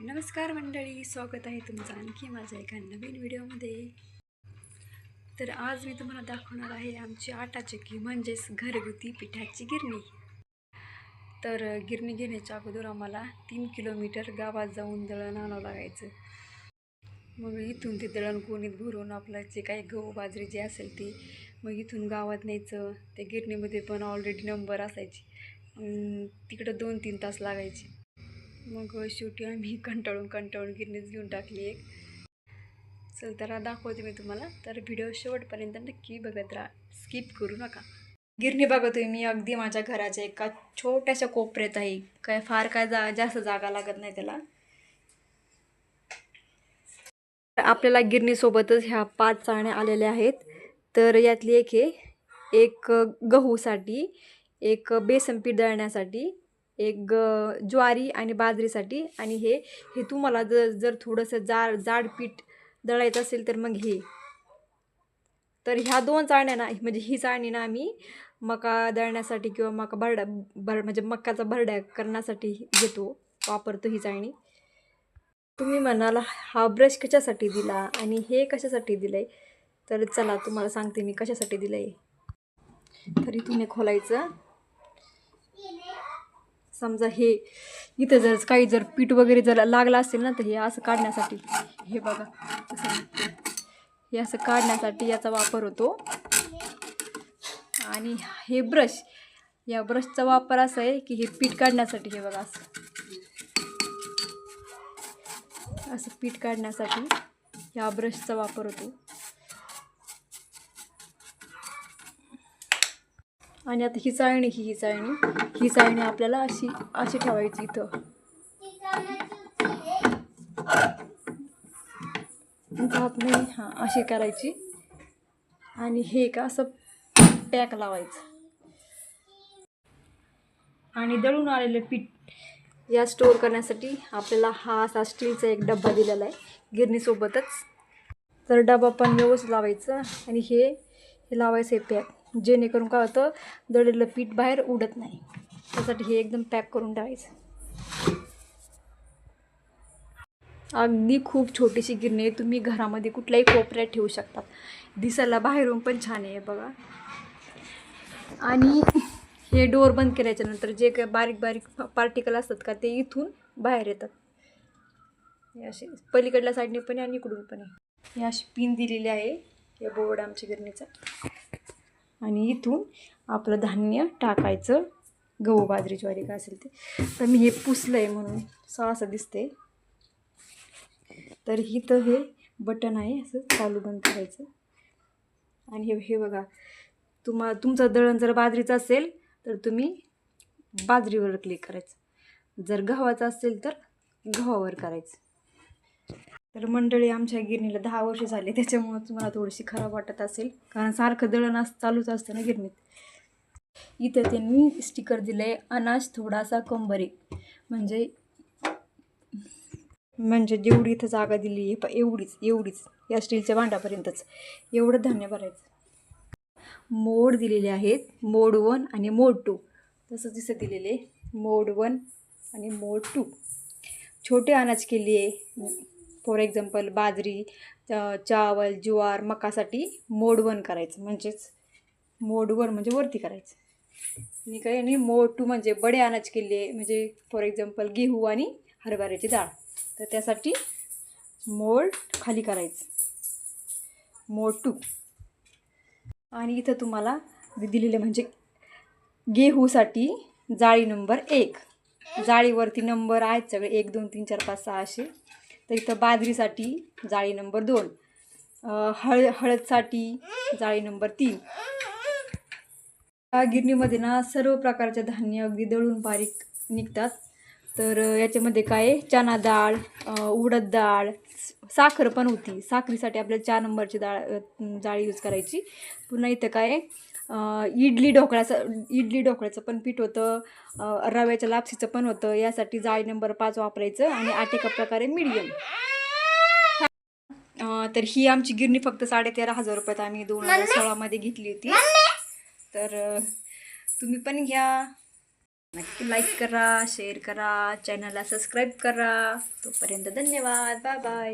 नमस्कार मंडळी स्वागत आहे तुमचं आणखी माझ्या एका नवीन व्हिडिओमध्ये. तर आज मी तुम्हाला दाखवणार आहे आमची आटा चक्की म्हणजेच घरगुती पिठाची गिरणी. तर गिरणी घेण्याच्या अगोदर आम्हाला तीन किलोमीटर गावात जाऊन दळण आणावं लागायचं. मग इथून ते दळण कोणीत भरून आपलं जे काही गहू बाजरी जे असेल ते मग इथून गावात न्यायचं. त्या गिरणीमध्ये पण ऑलरेडी नंबर असायची. तिकडं दोन तीन तास लागायचे. मग शेवटी आम्ही कंटाळून कंटाळून गिरणीच घेऊन टाकली एक. चल तर दाखवते मी तुम्हाला. तर व्हिडिओ शेवटपर्यंत नक्की बघत राहा. स्किप करू नका. गिरणी बघतोय मी अगदी माझ्या घराच्या एका छोट्याशा कोपऱ्यात आहे काय फार काय जा जास्त जागा लागत नाही त्याला. आपल्याला गिरणीसोबतच ह्या पाच चाळण्या आलेल्या आहेत. तर यातली एक आहे. एक गहूसाठी एक बेसन पीठ दळण्यासाठी एक ग ज्वारी आणि बाजरीसाठी. आणि हे हे तुम्हाला जर जर थोडंसं जाड जाड पीठ दळायचं असेल तर मग हे. तर ह्या दोन चाळण्या ना म्हणजे ही चाळणी ना आम्ही मका दळण्यासाठी किंवा मका भरडा भर म्हणजे मकाचा भरड्या करण्यासाठी घेतो वापरतो ही चाळणी. तुम्ही म्हणाला हा ब्रश कशासाठी दिला आणि हे कशासाठी दिलं आहे तर चला तुम्हाला सांगते मी कशासाठी दिलं आहे तरी तुम्ही खोलायचं. समजा हे इथं जर काही जर पीठ वगैरे जर लागलं असेल ना तर हे असं काढण्यासाठी हे बघा असं हे असं काढण्यासाठी याचा वापर होतो. आणि हे ब्रश या ब्रशचा वापर असा आहे की हे पीठ काढण्यासाठी हे बघा असं. असं पीठ काढण्यासाठी ह्या ब्रशचा वापर होतो. आणि आता ही चाळणी ही ही चाळणी. ही चाळणी आपल्याला अशी अशी ठेवायची इथं. जात नाही हां अशी करायची. आणि हे का असं पॅक लावायचं. आणि दळून आलेलं पीठ या स्टोअर करण्यासाठी आपल्याला हा असा स्टीलचा एक डब्बा दिलेला आहे गिरणीसोबतच. तर डबा पण व्यवस्थित लावायचं. आणि हे हे लावायचं आहे पॅक. जेणेकरून काय होतं दळलेलं पीठ बाहेर उडत नाही. त्यासाठी हे एकदम पॅक करून ठेवायचं. अगदी खूप छोटीशी गिरणी आहे. तुम्ही घरामध्ये कुठल्याही कोपऱ्यात ठेवू शकतात दिसायला बाहेरून पण छान आहे बघा. आणि हे डोअर बंद केल्याच्यानंतर जे काय बारीक बारीक पार्टिकल असतात का ते इथून बाहेर येतात. हे असे पलीकडल्या साईडने पण आहे आणि इकडून पण आहे. हे अशी पिन दिलेली आहे या बोर्ड आमच्या गिरणीचा. आणि इथून आपलं धान्य टाकायचं. गहू बाजरी ज्वारी काय असेल ते. तर मी हे पुसलं आहे म्हणून. असं असं दिसते तर इथं हे बटन आहे असं चालू बंद करायचं. आणि हे हे बघा. तुम्हा तुमचं दळण जर बाजरीचं असेल तर तुम्ही बाजरीवर क्लिक करायचं. जर गव्हाचं असेल तर गव्हावर करायचं. तर मंडळी आमच्या गिरणीला दहा वर्ष झाले. त्याच्यामुळं तुम्हाला थोडीशी खराब वाटत असेल. कारण सारखं दळण अस चालूच असतं ना गिरणीत. इथं त्यांनी स्टिकर दिलं आहे अनाज थोडासा कंबरी. म्हणजे म्हणजे जेवढी इथं जागा दिली आहे प एवढीच एवढीच. या स्टीलच्या भांड्यापर्यंतच. एवढं धान्य भरायचं. मोड दिलेले आहेत. मोड वन आणि मोड टू. तसं दिसत दिलेले. मोड वन आणि मोड टू. छोटे अनाज केली आहे फॉर एक्झाम्पल बाजरी चावल ज्वार मकासाठी मोड वन करायचं. म्हणजेच मोड वन म्हणजे वरती करायचं. आणि काय आणि मोड टू म्हणजे बडे अनाज केले म्हणजे फॉर एक्झाम्पल गेहू आणि हरभऱ्याची डाळ. तर त्यासाठी मोड खाली करायचं. Mode two. आणि इथं तुम्हाला दिलेलं म्हणजे गेहूसाठी जाळी नंबर एक. जाळीवरती नंबर आहेत सगळे. एक दोन तीन चार पाच सहा असे तर इथं बाजरीसाठी जाळी नंबर दोन हळद हळ हळदसाठी जाळी नंबर तीन. या गिरणीमध्ये ना सर्व प्रकारचे धान्य अगदी दळून बारीक निघतात. तर याच्यामध्ये काय आहे? चना डाळ उडद डाळ साखर पण होती. साखरीसाठी आपल्याला चार नंबरची डाळ जाळी यूज करायची. पुन्हा इथं काय इडली ढोकळ्याचं इडली ढोकळ्याचं पण पीठ होतं रव्याच्या लापसीचं पण होतं. यासाठी जाळी नंबर पाच वापरायचं आणि आठ एका प्रकारे मीडियम तर ही आमची गिरणी फक्त साडेतेरा हजार रुपयात आम्ही दोन हजार सोळामध्ये घेतली होती. तर तुम्ही पण घ्या. नक्की लाईक करा शेअर करा चॅनलला सबस्क्राईब करा. तोपर्यंत धन्यवाद. Bye bye